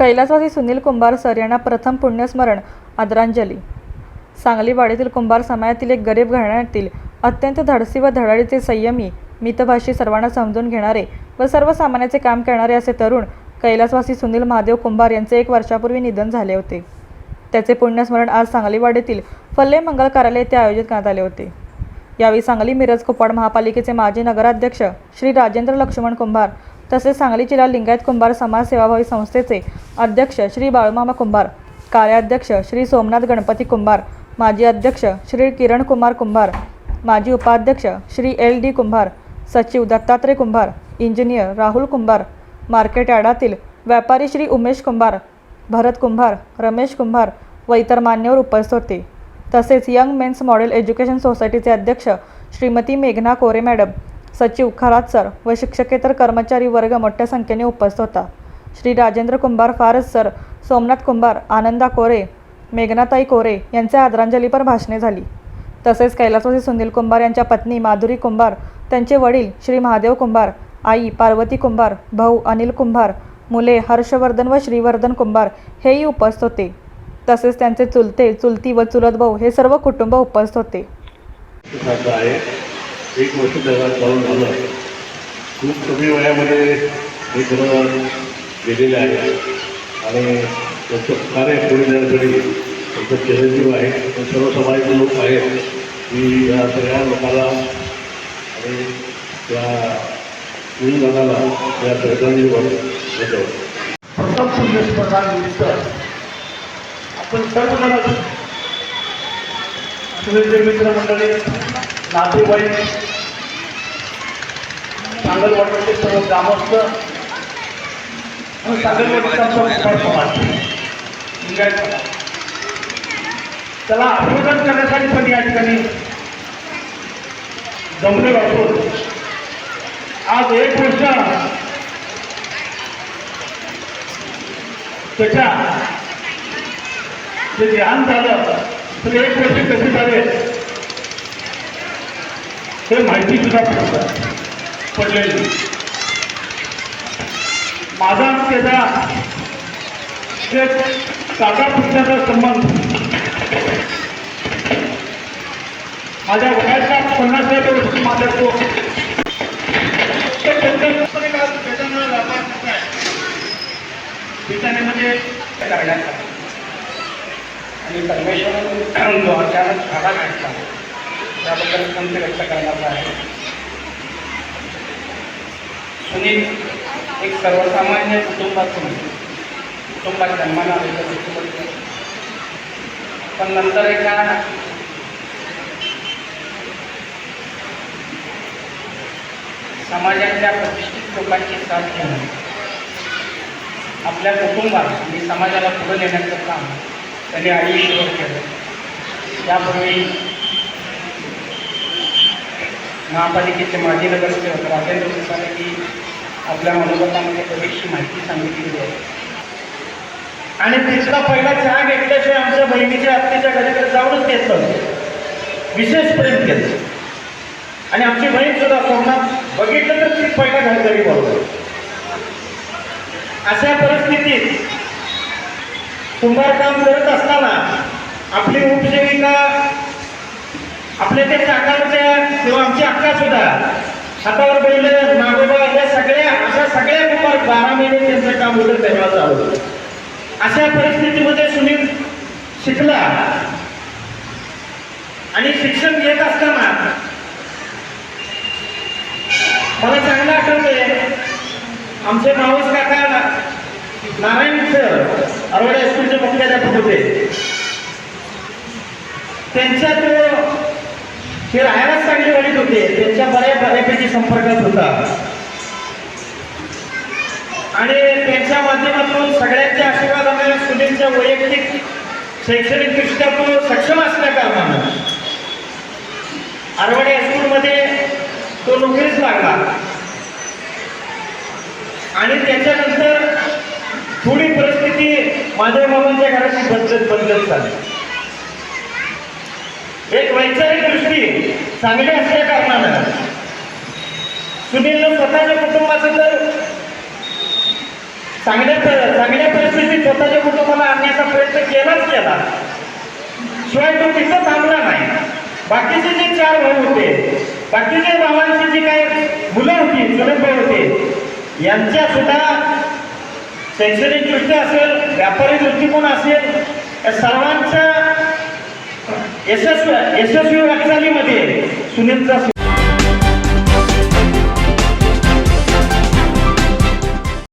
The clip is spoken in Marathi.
कैलासवासी सुनील कुंभार सर यांना प्रथम पुण्यस्मरण आदरांजली. सांगलीवाडीतील कुंभार समाजातील एक गरीब घराण्यातील अत्यंत धाडसी व धडाडीचे संयमी मितभाषी सर्वांना समजून घेणारे व सर्वसामान्याचे काम करणारे असे तरुण कैलासवासी सुनील महादेव कुंभार यांचे एक वर्षापूर्वी निधन झाले होते. त्याचे पुण्यस्मरण आज सांगलीवाडीतील फल्ले मंगल कार्यालय येथे आयोजित करण्यात आले होते. यावेळी सांगली मिरज कुपाड महापालिकेचे माजी नगराध्यक्ष श्री राजेंद्र लक्ष्मण कुंभार तसेच सांगली जिल्हा लिंगायत कुंभार समाज सेवाभावी संस्थेचे अध्यक्ष श्री बाळूमामा कुंभार कार्याध्यक्ष श्री सोमनाथ गणपती कुंभार माजी अध्यक्ष श्री किरण कुमार कुंभार माजी उपाध्यक्ष श्री एल डी कुंभार सचिव दत्तात्रय कुंभार इंजिनियर राहुल कुंभार मार्केट यार्डातील व्यापारी श्री उमेश कुंभार भरत कुंभार रमेश कुंभार व इतर मान्यवर उपस्थित होते. तसेच यंग मेन्स मॉडेल एज्युकेशन सोसायटीचे अध्यक्ष श्रीमती मेघना कोरे मॅडम सचिव खरात सर व शिक्षकेतर कर्मचारी वर्ग मोठ्या संख्येने उपस्थित होता. श्री राजेंद्र कुंभार फारस सर सोमनाथ कुंभार आनंदा कोरे मेघनाताई कोरे यांचे आदरांजलीपर भाषणे झाली. तसेच कैलासवासी सुनील कुंभार यांच्या पत्नी माधुरी कुंभार त्यांचे वडील श्री महादेव कुंभार आई पार्वती कुंभार भाऊ अनिल कुंभार मुले हर्षवर्धन व श्रीवर्धन कुंभार हेही उपस्थित होते. तसेच त्यांचे चुलते चुलती व चुलत भाऊ हे सर्व कुटुंब उपस्थित होते. एक वर्ष त्याला चालू झालं. खूप कमी वयामध्ये हे सगळं गेलेले आहे. आणि त्यांचं कार्य पुढे जाण्यासाठी त्यांचं चिरंजीव आहे. सर्व समाजाचे लोक आहेत की या सगळ्या लोकांना आणि त्या दादाला या श्रद्धांजलीवर देतो प्रथम पुण्यस्मरणानिमित्त आपण सर्वजण सुनीलचे मित्रमंडळी नातेवाईक सांगलवाडीचे सर्व ग्रामस्थ आणि सांगलवाडीचा सर्व कुमार समाज लिंगायत समाज. त्याला अभिवादन करण्यासाठी पण या ठिकाणी जमले वाटतो आज एक वर्ष त्याच्या जे ध्यान झालं तर एक वर्ष कसे झाले? हे माहिती सुद्धा पडलेली माझा त्याचा जे काका पुढच्याचा संबंध. माझ्या वयाच्या पन्नासाव्या वर्षी माझ्या तो. त्याच्यामुळे म्हणजे करण्यात आणि परमेश्वर जो झाला घातला त्याबद्दल संत व्यक्त करण्याचा आहे सुनील एक सर्वसामान्य कुटुंबातून कुटुंबात जन्माला आलेलं व्यक्तिमत्व पण नंतर एका समाजातल्या प्रतिष्ठित लोकांची साथ घेऊन आपल्या कुटुंबात आणि समाजाला पुढे नेण्याचं काम त्यांनी आयुष्यभर केलं. त्यापूर्वी महापालिकेचे माजी नगरसेवक राजेंद्र सुसाने की आपल्या मनोगतामध्ये बरीचशी माहिती सांगितलेली आहे. आणि तिसरा पहिला चहा घेतल्याशिवाय आमच्या बहिणीच्या आत्तीच्या घरी जाऊनच घेतलं विशेष प्रेम केलं. आणि आमची बहीण सुद्धा सोमनाथ बघितलं तर ती पहिला घरघरी बोलतो अशा परिस्थितीत कुंभारकाम करत असताना आपली उपजीविका आपल्या त्या चाकांच्या किंवा आमची अक्का सुद्धा हातावर बैल नागोबा या सगळ्या अशा सगळ्या कुंभार बारा महिने त्यांचं काम होतं तेव्हा चालू अशा परिस्थितीमध्ये सुनील शिकला. आणि शिक्षण घेत असताना मला चांगलं आठवतंय आमचे माऊस काका नारायण सर अरवडे हायस्कूलचे मुख्याध्यापक होते. त्यांच्या तो ते राहायलाच चांगले वडील होते. त्यांच्या बऱ्या बऱ्यापैकी संपर्कात होता. आणि त्यांच्या माध्यमातून सगळ्यांच्या आम्हाला सुनीलच्या वैयक्तिक शैक्षणिकदृष्ट्या तो सक्षम असल्या कारणानं आरवाडी हायस्कूलमध्ये तो नोकरीच लागला. आणि त्याच्यानंतर थोडी परिस्थिती माझ्या बाबांच्या घराची बदलत बदलत चालली. एक वैचारिक दृष्टी चांगली असल्या कारणानं. सुनीलनं स्वतःच्या कुटुंबाचं तर चांगल्या चांगल्या परिस्थितीत स्वतःच्या कुटुंबाला आणण्याचा प्रयत्न केलाच केला. शिवाय तो तिथं थांबला नाही. बाकीचे जे चार भाऊ होते बाकीच्या भावांची जी काही मुलं होती चुलत होते यांच्या सुद्धा शैक्षणिक दृष्ट्या असेल व्यापारी दृष्टिकोन असेल या सर्वांच्या यशस्वी यशस्वी वाटचालीमध्ये सुनीलचा